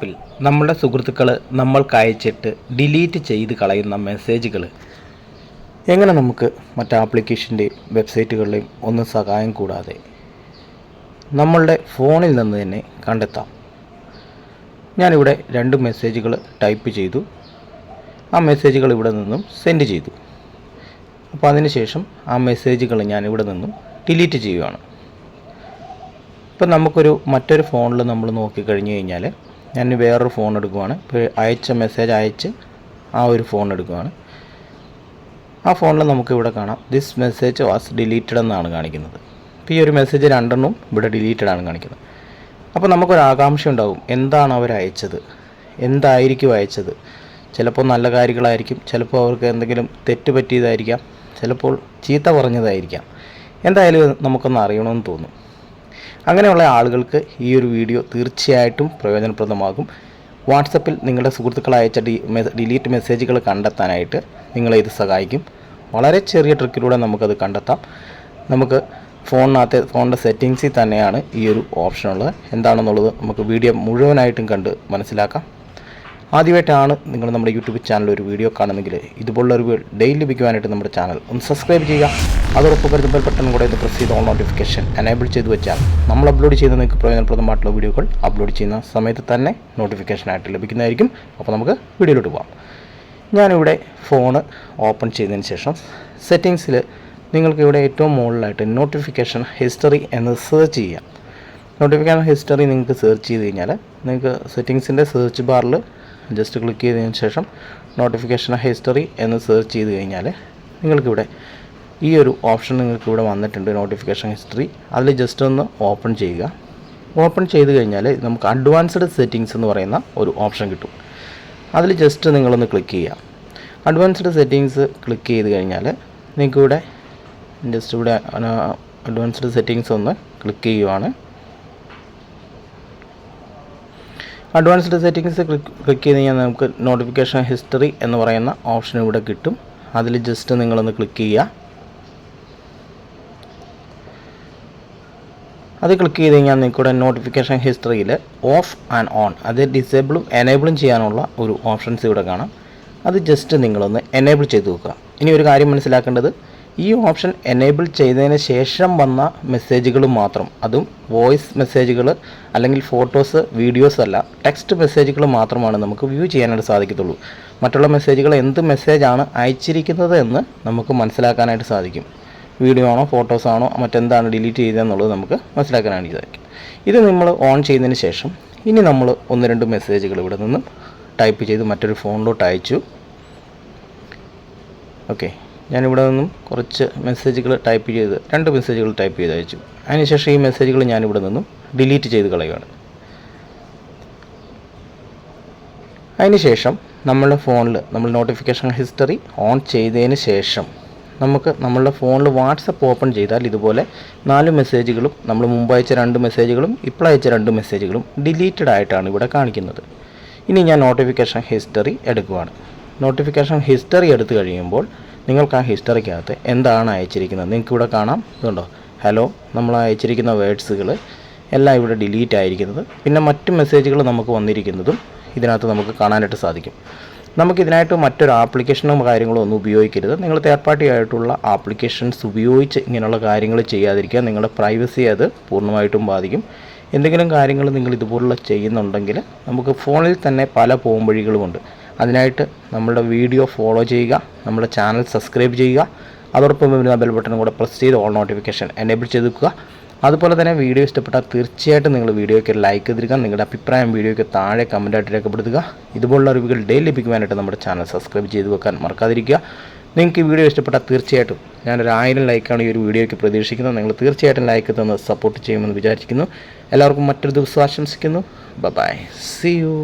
പ്പിൽ നമ്മുടെ സുഹൃത്തുക്കൾ നമ്മൾക്ക് അയച്ചിട്ട് ഡിലീറ്റ് ചെയ്ത് കളയുന്ന മെസ്സേജുകൾ എങ്ങനെ നമുക്ക് മറ്റ് ആപ്ലിക്കേഷന്റെയും വെബ്സൈറ്റുകളുടെയും ഒന്നും സഹായം കൂടാതെ നമ്മളുടെ ഫോണിൽ നിന്ന് തന്നെ കണ്ടെത്താം. ഞാനിവിടെ രണ്ട് മെസ്സേജുകൾ ടൈപ്പ് ചെയ്തു. ആ മെസ്സേജുകൾ ഇവിടെ നിന്നും സെൻഡ് ചെയ്തു. അപ്പോൾ അതിനുശേഷം ആ മെസ്സേജുകൾ ഞാൻ ഇവിടെ നിന്നും ഡിലീറ്റ് ചെയ്യുകയാണ് ഇപ്പം നമുക്കൊരു മറ്റൊരു ഫോണിൽ നമ്മൾ നോക്കിക്കഴിഞ്ഞ് കഴിഞ്ഞാൽ ഞാൻ വേറൊരു ഫോൺ എടുക്കുവാണ്. അയച്ച മെസ്സേജ് അയച്ച് ആ ഒരു ഫോൺ എടുക്കുവാണ്. ആ ഫോണിൽ നമുക്ക് ഇവിടെ കാണാം. ദിസ് മെസ്സേജ് വാസ് ഡിലീറ്റഡ് എന്നാണ് കാണിക്കുന്നത്. അപ്പോൾ ഈ ഒരു മെസ്സേജ് രണ്ടെണ്ണം ഇവിടെ ഡിലീറ്റഡ് ആണ് കാണിക്കുന്നത്. അപ്പോൾ നമുക്കൊരു ആകാംക്ഷ ഉണ്ടാകും എന്താണ് അവർ അയച്ചത്? എന്തായിരിക്കും അയച്ചത്? ചിലപ്പോൾ നല്ല കാര്യങ്ങളായിരിക്കും. ചിലപ്പോൾ അവർക്ക് എന്തെങ്കിലും തെറ്റ് പറ്റിയതായിരിക്കാം. ചിലപ്പോൾ ചീത്ത പറഞ്ഞതായിരിക്കാം. എന്തായാലും നമുക്കൊന്ന് അറിയണമെന്ന് തോന്നും. അങ്ങനെയുള്ള ആളുകൾക്ക് ഈ ഒരു വീഡിയോ തീർച്ചയായിട്ടും പ്രയോജനപ്രദമാകും. വാട്സപ്പിൽ നിങ്ങളുടെ സുഹൃത്തുക്കൾ അയച്ച ഡി ഡിലീറ്റ് മെസ്സേജുകൾ കണ്ടെത്താനായിട്ട് നിങ്ങളെ ഇത് സഹായിക്കും. വളരെ ചെറിയ ട്രിക്കിലൂടെ നമുക്കത് കണ്ടെത്താം. നമുക്ക് ഫോണിനകത്ത് ഫോണിന്റെ സെറ്റിങ്സിൽ തന്നെയാണ് ഈ ഒരു ഓപ്ഷൻ ഉള്ളത് എന്താണെന്നുള്ളത് നമുക്ക് വീഡിയോ മുഴുവനായിട്ടും കണ്ട് മനസ്സിലാക്കാം. ആദ്യമായിട്ടാണ് നിങ്ങൾ നമ്മുടെ യൂട്യൂബ് ചാനൽ ഒരു വീഡിയോ കാണുന്നെങ്കിൽ ഇതുപോലുള്ള ഒരു ഡെയിലി ലഭിക്കുവാനായിട്ട് നമ്മുടെ ചാനൽ ഒന്ന് സബ്സ്ക്രൈബ് ചെയ്യുക. അതോടൊപ്പം വരുന്ന ബെൽ ബട്ടൺ കൂടെ ഇത് പ്രസ് ചെയ്ത് ഓൺ നോട്ടിഫിക്കേഷൻ എനേബിൾ ചെയ്ത് വെച്ചാൽ നമ്മൾ അപ്ലോഡ് ചെയ്ത് നിങ്ങൾക്ക് പ്രയോജനപ്രദമായിട്ടുള്ള വീഡിയോകൾ അപ്ലോഡ് ചെയ്യുന്ന സമയത്ത് തന്നെ നോട്ടിഫിക്കേഷനായിട്ട് ലഭിക്കുന്നതായിരിക്കും. അപ്പോൾ നമുക്ക് വീഡിയോയിലോട്ട് പോകാം ഞാനിവിടെ ഫോണ് ഓപ്പൺ ചെയ്തതിന് ശേഷം സെറ്റിങ്സിൽ നിങ്ങൾക്ക് ഇവിടെ ഏറ്റവും മുകളിലായിട്ട് നോട്ടിഫിക്കേഷൻ ഹിസ്റ്ററി എന്ന് സെർച്ച് ചെയ്യാം. നോട്ടിഫിക്കേഷൻ ഹിസ്റ്ററി നിങ്ങൾക്ക് സെർച്ച് ചെയ്ത് കഴിഞ്ഞാൽ നിങ്ങൾക്ക് സെറ്റിങ്സിന്റെ സെർച്ച് ബാറിൽ ജസ്റ്റ് ക്ലിക്ക് ചെയ്തതിന് ശേഷം നോട്ടിഫിക്കേഷൻ ഹിസ്റ്ററി എന്ന് സെർച്ച് ചെയ്ത് കഴിഞ്ഞാൽ നിങ്ങൾക്കിവിടെ ഈ ഒരു ഓപ്ഷൻ നിങ്ങൾക്ക് ഇവിടെ വന്നിട്ടുണ്ട് നോട്ടിഫിക്കേഷൻ ഹിസ്റ്ററി അതിൽ ജസ്റ്റ് ഒന്ന് ഓപ്പൺ ചെയ്യുക. ഓപ്പൺ ചെയ്ത് കഴിഞ്ഞാൽ നമുക്ക് അഡ്വാൻസ്ഡ് സെറ്റിങ്സ് എന്ന് പറയുന്ന ഒരു ഓപ്ഷൻ കിട്ടും. അതിൽ ജസ്റ്റ് നിങ്ങളൊന്ന് ക്ലിക്ക് ചെയ്യുക. അഡ്വാൻസ്ഡ് സെറ്റിങ്സ് ക്ലിക്ക് ചെയ്ത് കഴിഞ്ഞാൽ നിങ്ങൾക്കിവിടെ ജസ്റ്റ് ഇവിടെ അഡ്വാൻസ്ഡ് സെറ്റിങ്സ് ഒന്ന് ക്ലിക്ക് ചെയ്യുവാണ്. അഡ്വാൻസ്ഡ് സെറ്റിങ്സ് ക്ലിക്ക് ചെയ്ത് കഴിഞ്ഞാൽ നമുക്ക് നോട്ടിഫിക്കേഷൻ ഹിസ്റ്ററി എന്ന് പറയുന്ന ഓപ്ഷൻ ഇവിടെ കിട്ടും. അതിൽ ജസ്റ്റ് നിങ്ങളൊന്ന് ക്ലിക്ക് ചെയ്യുക. അത് ക്ലിക്ക് ചെയ്ത് കഴിഞ്ഞാൽ നിങ്ങൾക്കിവിടെ നോട്ടിഫിക്കേഷൻ ഹിസ്റ്ററിയിൽ ഓഫ് ആൻഡ് ഓൺ അത് ഡിസേബിളും എനേബിളും ചെയ്യാനുള്ള ഒരു ഓപ്ഷൻസ് ഇവിടെ കാണാം. അത് ജസ്റ്റ് നിങ്ങളൊന്ന് എനേബിൾ ചെയ്ത് വെക്കുക ഇനി ഒരു കാര്യം മനസ്സിലാക്കേണ്ടത് ഈ ഓപ്ഷൻ എനേബിൾ ചെയ്തതിന് ശേഷം വന്ന മെസ്സേജുകൾ മാത്രം. അതും വോയിസ് മെസ്സേജുകൾ അല്ലെങ്കിൽ ഫോട്ടോസ് വീഡിയോസ് അല്ല ടെക്സ്റ്റ് മെസ്സേജുകൾ മാത്രമാണ് നമുക്ക് വ്യൂ ചെയ്യാനായിട്ട് സാധിക്കത്തുള്ളൂ. മറ്റുള്ള മെസ്സേജുകൾ എന്ത് മെസ്സേജാണ് അയച്ചിരിക്കുന്നത് എന്ന് നമുക്ക് മനസ്സിലാക്കാനായിട്ട് സാധിക്കും. വീഡിയോ ആണോ ഫോട്ടോസ് ആണോ മറ്റെന്താണ് ഡിലീറ്റ് ചെയ്തതെന്നുള്ളത് നമുക്ക് മനസ്സിലാക്കാനായിട്ട് സാധിക്കും. ഇത് നമ്മൾ ഓൺ ചെയ്തതിന് ശേഷം ഇനി നമ്മൾ ഒന്ന് രണ്ട് മെസ്സേജുകൾ ഇവിടെ നിന്ന് ടൈപ്പ് ചെയ്ത് മറ്റൊരു ഫോണിലോട്ട് അയച്ചു. ഓക്കെ ഞാനിവിടെ നിന്നും കുറച്ച് മെസ്സേജുകൾ ടൈപ്പ് ചെയ്ത് രണ്ട് മെസ്സേജുകൾ ടൈപ്പ് ചെയ്ത് അയച്ചു. അതിനുശേഷം ഈ മെസ്സേജുകൾ ഞാനിവിടെ നിന്നും ഡിലീറ്റ് ചെയ്ത് കളയുകയാണ്. അതിനുശേഷം നമ്മളുടെ ഫോണിൽ നമ്മൾ നോട്ടിഫിക്കേഷൻ ഹിസ്റ്ററി ഓൺ ചെയ്തതിന് ശേഷം നമുക്ക് നമ്മളുടെ ഫോണിൽ വാട്സപ്പ് ഓപ്പൺ ചെയ്താൽ ഇതുപോലെ നാല് മെസ്സേജുകളും നമ്മൾ മുമ്പ് അയച്ച രണ്ട് മെസ്സേജുകളും ഇപ്പോൾ അയച്ച രണ്ട് മെസ്സേജുകളും ഡിലീറ്റഡ് ആയിട്ടാണ് ഇവിടെ കാണിക്കുന്നത്. ഇനി ഞാൻ നോട്ടിഫിക്കേഷൻ ഹിസ്റ്ററി എടുക്കുവാണ്. നോട്ടിഫിക്കേഷൻ ഹിസ്റ്ററി എടുത്തു കഴിയുമ്പോൾ നിങ്ങൾക്ക് ആ ഹിസ്റ്ററിക്കകത്ത് എന്താണ് അയച്ചിരിക്കുന്നത്? നിങ്ങൾക്ക് ഇവിടെ കാണാം. ഇതുണ്ടോ? ഹലോ നമ്മൾ അയച്ചിരിക്കുന്ന വേഡ്സുകൾ എല്ലാം ഇവിടെ ഡിലീറ്റ് ആയിരിക്കുന്നത്. പിന്നെ മറ്റ് മെസ്സേജുകൾ നമുക്ക് വന്നിരിക്കുന്നതും ഇതിനകത്ത് നമുക്ക് കാണാനായിട്ട് സാധിക്കും. നമുക്കിതിനായിട്ട് മറ്റൊരു ആപ്ലിക്കേഷനും കാര്യങ്ങളും ഒന്നും ഉപയോഗിക്കരുത്. നിങ്ങൾ തേർഡ് പാർട്ടി ആയിട്ടുള്ള ആപ്ലിക്കേഷൻസ് ഉപയോഗിച്ച് ഇങ്ങനെയുള്ള കാര്യങ്ങൾ ചെയ്യാതിരിക്കുക നിങ്ങളുടെ പ്രൈവസി അത് പൂർണമായിട്ടും ബാധിക്കും. എന്തെങ്കിലും കാര്യങ്ങൾ നിങ്ങൾ ഇതുപോലുള്ള ചെയ്യുന്നുണ്ടെങ്കിൽ നമുക്ക് ഫോണിൽ തന്നെ പല പോംവഴികളുമുണ്ട്. അതിനായിട്ട് നമ്മുടെ വീഡിയോ ഫോളോ ചെയ്യുക നമ്മുടെ ചാനൽ സബ്സ്ക്രൈബ് ചെയ്യുക. അതോടൊപ്പം വരുന്ന ബെൽ ബട്ടണും കൂടെ പ്രസ് ചെയ്ത് ഓൾ നോട്ടിഫിക്കേഷൻ എനേബിൾ ചെയ്ത് വെക്കുക അതുപോലെ തന്നെ വീഡിയോ ഇഷ്ടപ്പെട്ടാൽ തീർച്ചയായിട്ടും നിങ്ങൾ വീഡിയോയ്ക്ക് ലൈക്ക് ചെയ്തിരിക്കുക നിങ്ങളുടെ അഭിപ്രായം വീഡിയോയ്ക്ക് താഴെ കമന്റായിട്ട് രേഖപ്പെടുത്തുക. ഇതുപോലുള്ള അറിവുകൾ ഡെയിലി ലഭിക്കുവാനായിട്ട് നമ്മുടെ ചാനൽ സബ്സ്ക്രൈബ് ചെയ്ത് വെക്കാൻ മറക്കാതിരിക്കുക. നിങ്ങൾക്ക് ഈ വീഡിയോ ഇഷ്ടപ്പെട്ടാൽ തീർച്ചയായിട്ടും ഞാനൊരു ആയിരം ലൈക്കാണ് ഈ ഒരു വീഡിയോയ്ക്ക് പ്രതീക്ഷിക്കുന്നത്. നിങ്ങൾ തീർച്ചയായിട്ടും ലൈക്ക് തന്ന് സപ്പോർട്ട് ചെയ്യുമെന്ന് വിചാരിക്കുന്നു. എല്ലാവർക്കും മറ്റൊരു ദിവസം ആശംസിക്കുന്നു. By C U